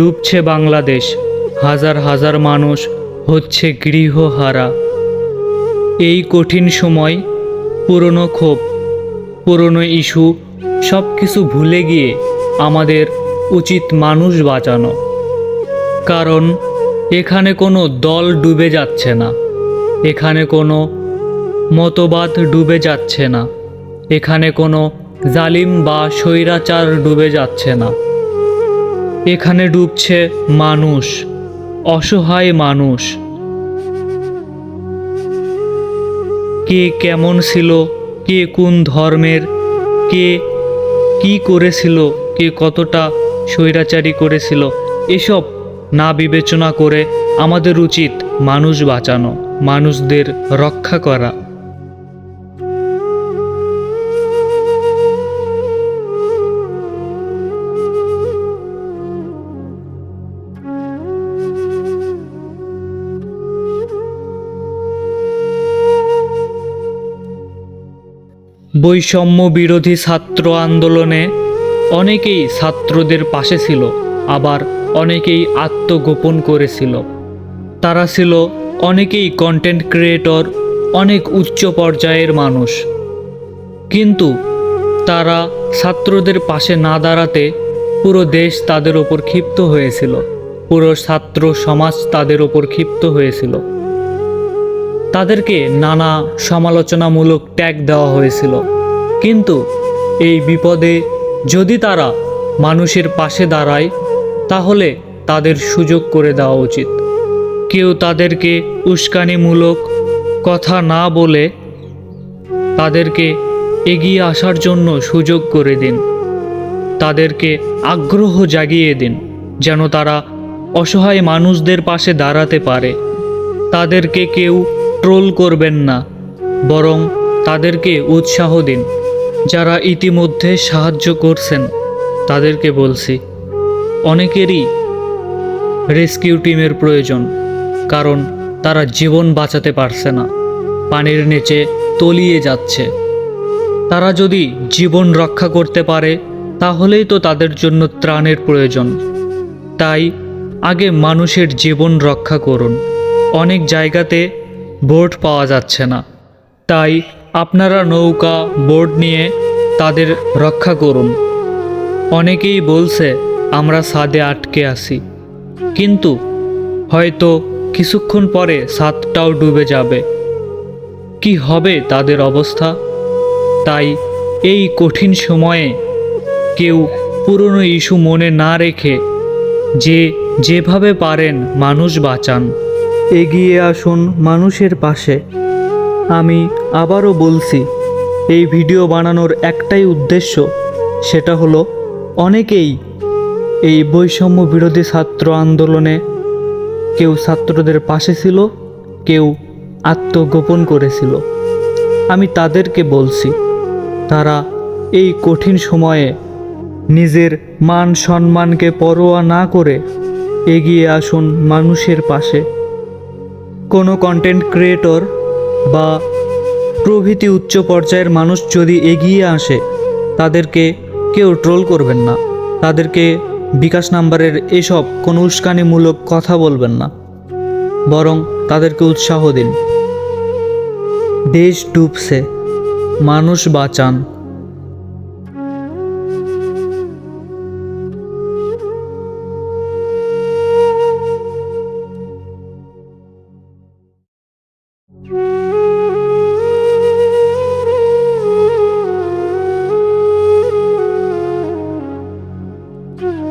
ডুবছে বাংলাদেশ। হাজার হাজার মানুষ হচ্ছে গৃহহারা। এই কঠিন সময়, পুরনো ক্ষোভ, পুরনো ইস্যু সব কিছু ভুলে গিয়ে আমাদের উচিত মানুষ বাঁচানো। কারণ, এখানে কোনো দল ডুবে যাচ্ছে না। এখানে কোনো মতবাদ ডুবে যাচ্ছে না। এখানে কোনো জালিম বা স্বৈরাচার ডুবে যাচ্ছে না। এখানে ডুবছে মানুষ, অসহায় মানুষ। কে কেমন ছিল, কে কোন ধর্মের, কে কি করেছিল, কে কতটা স্বৈরাচারী করেছিল, এসব না বিবেচনা করে আমাদের উচিত মানুষ বাঁচানো, মানুষদের রক্ষা করা। বৈষম্য বিরোধী ছাত্র আন্দোলনে অনেকেই ছাত্রদের পাশে ছিল, আবার অনেকেই আত্মগোপন করেছিল। তারা ছিল অনেকেই কন্টেন্ট ক্রিয়েটর অনেক উচ্চ পর্যায়ের মানুষ। কিন্তু তারা ছাত্রদের পাশে না দাঁড়াতে পুরো দেশ তাদের ওপর ক্ষিপ্ত হয়েছিল। পুরো ছাত্র সমাজ তাদের ওপর ক্ষিপ্ত হয়েছিল। তাদেরকে নানা সমালোচনামূলক ট্যাগ দেওয়া হয়েছিল। কিন্তু এই বিপদে যদি তারা মানুষের পাশে দাঁড়ায়, তাহলে তাদের সুযোগ করে দেওয়া উচিত। কেউ তাদেরকে উস্কানিমূলক কথা না বলে তাদেরকে এগিয়ে আসার জন্য সুযোগ করে দিন। তাদেরকে আগ্রহ জাগিয়ে দিন, যেন তারা অসহায় মানুষদের পাশে দাঁড়াতে পারে। তাদেরকে কেউ ট্রোল করবেন না, বরং তাদেরকে উৎসাহ দিন। যারা ইতিমধ্যে সাহায্য করছেন, তাদেরকে বলছি, অনেকেরই রেস্কিউ টিমের প্রয়োজন, কারণ তারা জীবন বাঁচাতে পারছে না, পানির নিচে তলিয়ে যাচ্ছে। তারা যদি জীবন রক্ষা করতে পারে, তাহলেই তো তাদের জন্য ত্রাণের প্রয়োজন। তাই আগে মানুষের জীবন রক্ষা করুন। অনেক জায়গাতে বোট পাওয়া যাচ্ছে না। তাই আপনারা নৌকা, বোট নিয়ে তাদের রক্ষা করুন। অনেকেই বলছে, আমরা ছাদে আটকে আছি। কিন্তু হয়তো কিছুক্ষণ পরে ছাদটাও ডুবে যাবে। কি হবে তাদের অবস্থা? তাই এই কঠিন সময়ে কেউ পুরনো ইস্যু মনে না রেখে যে যেভাবে পারেন মানুষ বাঁচান। এগিয়ে আসুন মানুষের পাশে। আমি আবারও বলছি, এই ভিডিও বানানোর একটাই উদ্দেশ্য, সেটা হলো অনেকেই এই বৈষম্য বিরোধী ছাত্র আন্দোলনে কেউ ছাত্রদের পাশে ছিল, কেউ আত্মগোপন করেছিল। আমি তাদেরকে বলছি, তারা এই কঠিন সময়ে নিজের মান সম্মানকে পরোয়া না করে এগিয়ে আসুন মানুষের পাশে। কোনো কন্টেন্ট ক্রিয়েটর বা প্রভৃতি উচ্চ পর্যায়ের মানুষ যদি এগিয়ে আসে, তাদেরকে কেউ ট্রোল করবেন না। তাদেরকে বিকাশ নাম্বারের এসব কোনো উস্কানিমূলক কথা বলবেন না। বরং তাদেরকে উৎসাহ দিন। দেশ ডুবছে, মানুষ বাঁচান। Mm-hmm.